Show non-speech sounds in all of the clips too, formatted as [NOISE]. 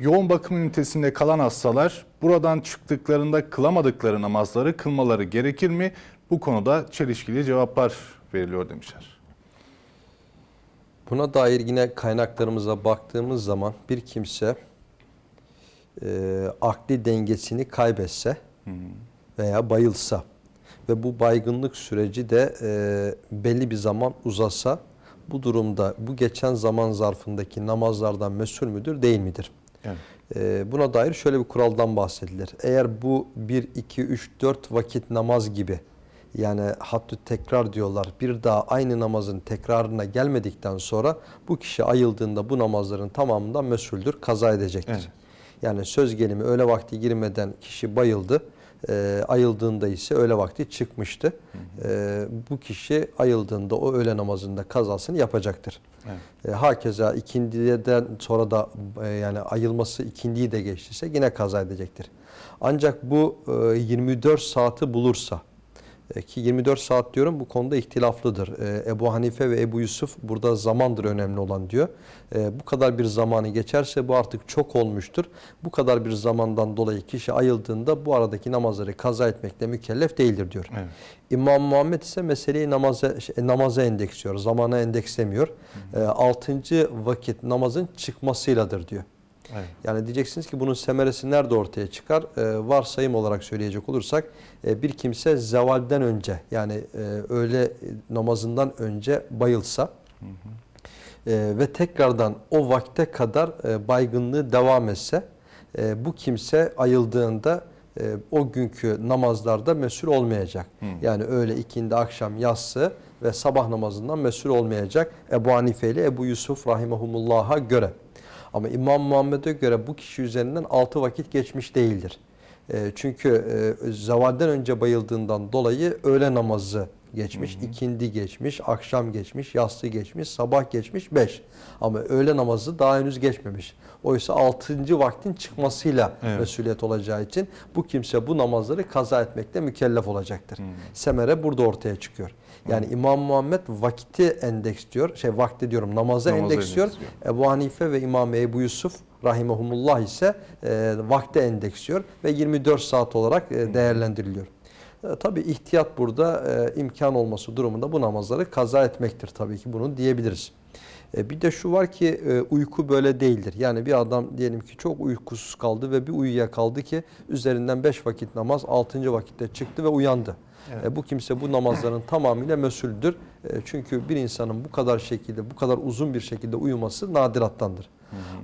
yoğun bakım ünitesinde kalan hastalar buradan çıktıklarında kılamadıkları namazları kılmaları gerekir mi? Bu konuda çelişkili cevaplar veriliyor demişler. Buna dair yine kaynaklarımıza baktığımız zaman bir kimse e, akli dengesini kaybetse veya bayılsa ve bu baygınlık süreci de e, belli bir zaman uzasa bu durumda bu geçen zaman zarfındaki namazlardan mesul müdür değil midir? Evet. E, buna dair şöyle bir kuraldan bahsedilir. Eğer bu 1, 2, 3, 4 vakit namaz gibi yani hattü tekrar diyorlar bir daha aynı namazın tekrarına gelmedikten sonra bu kişi ayıldığında bu namazların tamamından mesuldür, kaza edecektir. Evet. Yani söz gelimi öğle vakti girmeden kişi bayıldı. E, ayıldığında ise öğle vakti çıkmıştı. E, bu kişi ayıldığında o öğle namazında kazasını yapacaktır. Evet. E, hakeza ikindiden sonra da e, yani ayılması ikindiyi de geçtiyse yine kaza edecektir. Ancak bu e, 24 saati bulursa ki 24 saat diyorum bu konuda ihtilaflıdır. E, Ebu Hanife ve Ebu Yusuf burada zamandır önemli olan diyor. E, bu kadar bir zamanı geçerse bu artık çok olmuştur. Bu kadar bir zamandan dolayı kişi ayıldığında bu aradaki namazları kaza etmekle mükellef değildir diyor. Evet. İmam Muhammed ise meseleyi namaza, şey, namaza endeksliyor, zamana endekslemiyor. E, altıncı vakit namazın çıkmasıyladır diyor. Evet. Yani diyeceksiniz ki bunun semeresi nerede ortaya çıkar? Ee, varsayım olarak söyleyecek olursak e, bir kimse zevalden önce yani e, öğle namazından önce bayılsa e, ve tekrardan o vakte kadar e, baygınlığı devam etse e, bu kimse ayıldığında e, o günkü namazlarda mesul olmayacak. Yani öğle, ikindi, akşam, yatsı ve sabah namazından mesul olmayacak Ebu Hanife ile Ebu Yusuf rahimahumullah'a göre. Ama İmam Muhammed'e göre bu kişi üzerinden 6 vakit geçmiş değildir. E, çünkü e, zevalden önce bayıldığından dolayı öğle namazı geçmiş, ikindi geçmiş, akşam geçmiş, yatsı geçmiş, sabah geçmiş 5. Ama öğle namazı daha henüz geçmemiş. Oysa 6. vaktin çıkmasıyla Evet. mesuliyet olacağı için bu kimse bu namazları kaza etmekle mükellef olacaktır. Semere burada ortaya çıkıyor. Yani İmam Muhammed vakti endeks diyor, şey vakti diyorum namaza, Namaza endeksliyor. endeksliyor. Ebu Hanife ve İmam Ebu Yusuf rahimahumullah ise e, vakte endeksliyor ve 24 saat olarak e, değerlendiriliyor. E, tabii ihtiyat burada e, imkan olması durumunda bu namazları kaza etmektir tabii ki bunu diyebiliriz. E, bir de şu var ki uyku böyle değildir. Yani bir adam diyelim ki çok uykusuz kaldı ve bir uyuyakaldı ki üzerinden 5 vakit namaz 6. vakitte çıktı ve uyandı. E, bu kimse bu namazların [CLEARS THROAT] tamamıyla mesuldür. E, çünkü bir insanın bu kadar şekilde, bu kadar uzun bir şekilde uyuması nadirattandır.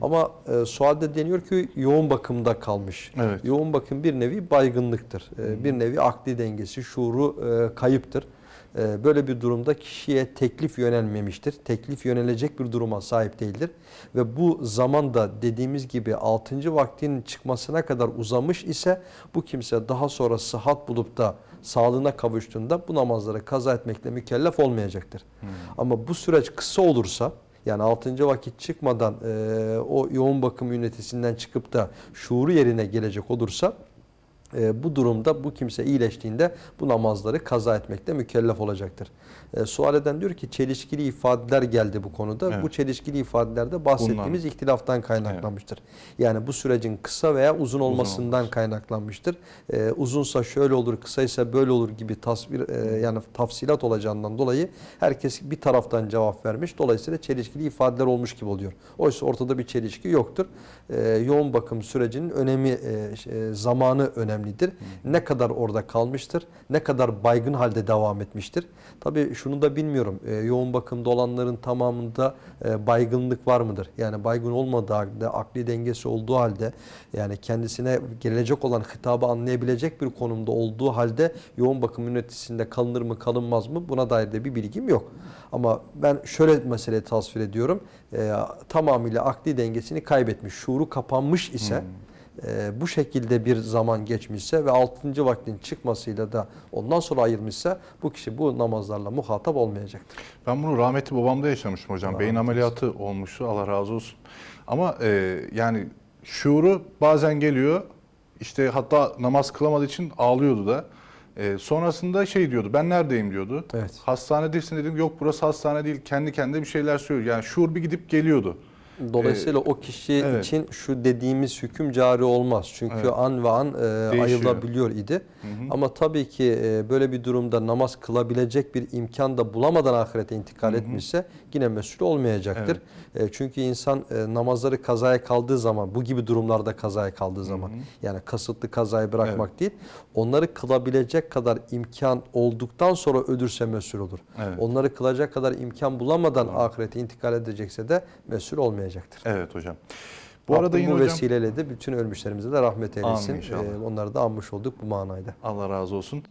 Ama e, sualde deniyor ki yoğun bakımda kalmış. Evet. Yoğun bakım bir nevi baygınlıktır. E, bir nevi akli dengesi, şuuru e, kayıptır. E, böyle bir durumda kişiye teklif yönelmemiştir. Teklif yönelecek bir duruma sahip değildir. Ve bu zaman da dediğimiz gibi 6. vaktin çıkmasına kadar uzamış ise bu kimse daha sonra sıhhat bulup da sağlığına kavuştuğunda bu namazları kaza etmekle mükellef olmayacaktır. Ama bu süreç kısa olursa yani 6. vakit çıkmadan e, o yoğun bakım ünitesinden çıkıp da şuuru yerine gelecek olursa e, bu durumda bu kimse iyileştiğinde bu namazları kaza etmekte mükellef olacaktır. E, sual eden diyor ki çelişkili ifadeler geldi bu konuda. Evet. Bu çelişkili ifadelerde bahsettiğimiz ihtilaftan kaynaklanmıştır. Yani bu sürecin kısa veya uzun olmasından olması. kaynaklanmıştır. E, uzunsa şöyle olur, kısaysa böyle olur gibi tasvir e, yani tafsilat olacağından dolayı herkes bir taraftan cevap vermiş. Dolayısıyla çelişkili ifadeler olmuş gibi oluyor. Oysa ortada bir çelişki yoktur. E, yoğun bakım sürecinin önemi, e, e, önemlidir. Ne kadar orada kalmıştır, ne kadar baygın halde devam etmiştir. Tabii şunu da bilmiyorum. E, yoğun bakımda olanların tamamında e, baygınlık var mıdır? Yani baygın olmadığı halde, akli dengesi olduğu halde, yani kendisine gelecek olan hitabı anlayabilecek bir konumda olduğu halde yoğun bakım ünitesinde kalınır mı, kalınmaz mı? Buna dair de bir bilgim yok. Ama ben şöyle meseleyi tasvir ediyorum. E, tamamıyla akli dengesini kaybetmiş, şuuru kapanmış ise e, bu şekilde bir zaman geçmişse ve 6. vaktin çıkmasıyla da ondan sonra ayırmışsa bu kişi bu namazlarla muhatap olmayacaktır. Ben bunu rahmetli babamda yaşamıştım hocam. Beyin ameliyatı olmuştu. Allah razı olsun. Ama e, yani şuuru bazen geliyor. İşte hatta namaz kılamadığı için ağlıyordu da. E, sonrasında şey diyordu. Ben neredeyim diyordu. Evet. Hastanedesin dedim. Yok burası hastane değil. Kendi kendine bir şeyler söylüyor. Yani şuur bir gidip geliyordu. Dolayısıyla o kişi evet. için şu dediğimiz hüküm cari olmaz. Çünkü Evet. an ve an e, ayrılabiliyor idi. Hı hı. Ama tabii ki e, böyle bir durumda namaz kılabilecek bir imkan da bulamadan ahirete intikal Hı hı. etmişse yine mesul olmayacaktır. E, çünkü insan e, namazları kazaya kaldığı zaman, bu gibi durumlarda kazaya kaldığı zaman, hı. yani kasıtlı kazayı bırakmak değil, onları kılabilecek kadar imkan olduktan sonra ölürse mesul olur. Evet. Onları kılacak kadar imkan bulamadan ahirete intikal edecekse de mesul olmayacaktır. Evet hocam. Bu arada yine bu hocam vesileyle de bütün ölmüşlerimize de rahmet eylesin. Ee, onları da anmış olduk bu manayda. Allah razı olsun.